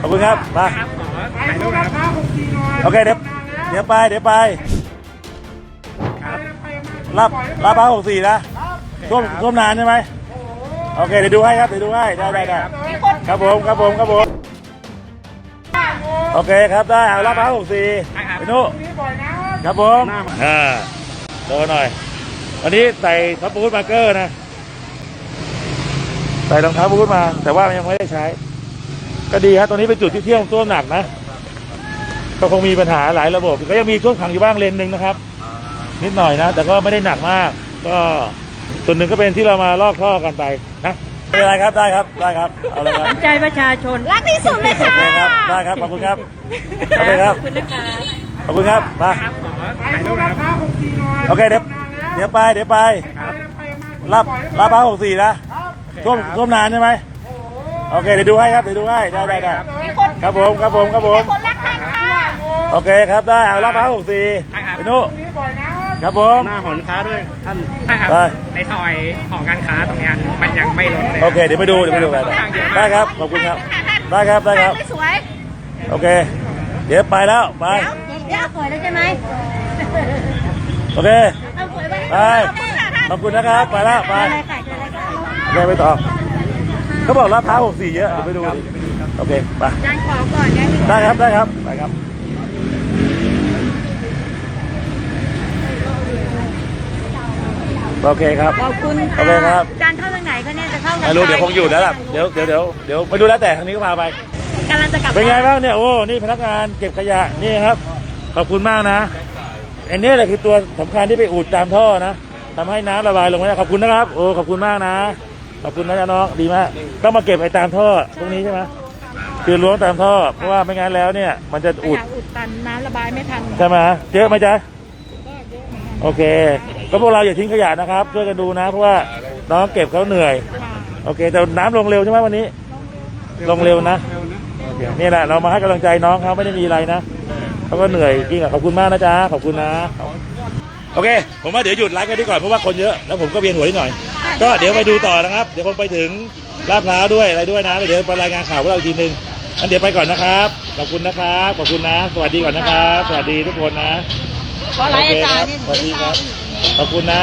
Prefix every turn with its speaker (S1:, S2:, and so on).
S1: ขอบคุณครับมา
S2: ครับขอถ่ายรูปนะครับ
S1: โอเคเดี๋ยวเดี๋ยวไปเดี๋ยวไป
S2: ครับ
S1: รับรับพระหกสี่นะท่วมท่วมนานใช่ไหมโอเคเดี๋ยวดูให้ครับเดี๋ยวดูให้ได้ได้ได้ครับผมครับผมครับผมโอเคครับได้เอารับพระหกสี่ไปนุครับผมอ่าโดนหน่อยวันนี้ใส่ทับบูทมาร์เกอร์นะใส่รองเท้าบูทมา แต่ว่ายังไม่ได้ใช้ ก็ดีครับตรงนี้เป็นจุดที่เที่ยวตัวหนักนะ ก็คงมีปัญหาหลายระบบ ก็ยังมีช่วงขังอยู่บ้างเลนหนึ่งนะครับ นิดหน่อยนะ แต่ก็ไม่ได้หนักมาก ก็ส่วนหนึ่งก็เป็นที่เรามาลอกท่อกันไปนะไม่เป็นไรครับได้ครับได้ครับ เอาเลยครับ
S3: ใจประชาชน
S4: รักที่สุดเลย
S1: โอ
S4: ค่ะ
S1: เคครับได้ครับขอบคุณครับโอเคครับ
S3: ขอบคุณนะคะ
S1: ขอบคุณครับมา
S2: ครับขอถ่ายรูปนะครับ
S1: โอเคเดี๋ยวเดี๋ยวไปเดี๋ยวไป
S2: ครับ
S1: รับรับพระหกสี่นะท่วมท่วมนานใช่ไหม โอเคเดี๋ยวดูให้ครับเดี๋ยวดูให้ได้ได้ได้
S4: มีคน
S1: ครับผมครับผมครับผม
S4: คนรักท่านค่ะ
S1: โอเคครับได้เอารับพระหกสี่ไปนุครับผม
S2: หน้าหอนค้าด้วยท่านใช่ครับ
S1: ได้
S2: ในซอยหอการค้าตรงเนี้ยมันยังไม่ลดเลย
S1: โอเคเดี๋ยวไปดูเดี๋ยวไปดูกันได้ครับขอบคุณครับได้ครับได้ครับ
S4: ไม่สวย
S1: โอเค เดี๋ยวไปแล้วไป
S4: เดี๋ยวเดี๋ยวสวยแล้วใช่ไหม
S1: โอเค
S4: เอาสวยไป
S1: ไปขอบคุณนะครับไปแล้วไป
S4: อะไรค่ะเจออะไรก็
S1: โอเคไปต่อ เขาบอกรับพร้าวหกสี่เยอะเดี๋ยวไปดูดิโอเคไป
S4: จานขอก่อนได้ไหม
S1: ได้ครับได้ครับไปครับโอเคครับ
S4: ขอบคุณ
S1: โอเคครับ
S4: จานเข้าทางไหนคะเนี่ยจะเข้าทาง
S1: ไม่รู้เดี๋ยวคงอยู่แล้วล่ะเดี๋ยวเดี๋ยวเดี๋ยวเดี๋ยวไม่รู้แล้วแต่ทางนี้ก็พาไป
S4: กำลังจะกลับ
S1: เป็นไงบ้างเนี่ยโอ้นี่พนักงานเก็บขยะนี่ครับ ขอบคุณมากนะอันนี้แหละคือตัวสำคัญที่ไปอุดตามท่อนะทำให้น้ำระบายลงไม่ได้ขอบคุณนะครับ โอ้ขอบคุณมากนะ ขอบคุณนะจ๊ะน้องดีมาก ต้องมาเก็บไอ้ตามท่อตรงนี้ใช่ไหมคือล้วงตามท่อ เพราะว่าไม่งั้นแล้วเนี่ย มันจะอุด
S3: อยากอุดตันน้ำระบายไม่ทัน
S1: ใช่ไหมเยอะไหมจ๊ะโอเค ก็พวกเราอย่าทิ้งขยะนะครับ ช่วยกันดูนะ เพราะว่าน้องเก็บเขาเหนื่อย โอเค แต่น้ำลงเร็วใช่ไหมวันนี้ ลงเร็วนะนี่แหละเรามาให้กำลังใจน้องเขาไม่ได้มีอะไรนะเขาก็เหนื่อยจริงอะขอบคุณมากนะจ๊ะขอบคุณนะ โอเค ผมว่าเดี๋ยวหยุดไลฟ์กันดีก่อนเพราะว่าคนเยอะแล้วผมก็เวียนหัวนิดหน่อย ก็เดี๋ยวไปดูต่อนะครับ เดี๋ยวผมไปถึงลาดพร้าวด้วยอะไรด้วยนะแล้วเดี๋ยวไปรายงานข่าวพวกเราอีกทีนึงงั้นเดี๋ยวไปก่อนนะครับ ขอบคุณนะครับ ขอบคุณนะ สวัสดีก่อนนะครับ สวัสดีทุกคนนะ
S3: เพราะอะไรอาจารย์
S1: โเคคบสวัสดีครับ ขอบคุณนะ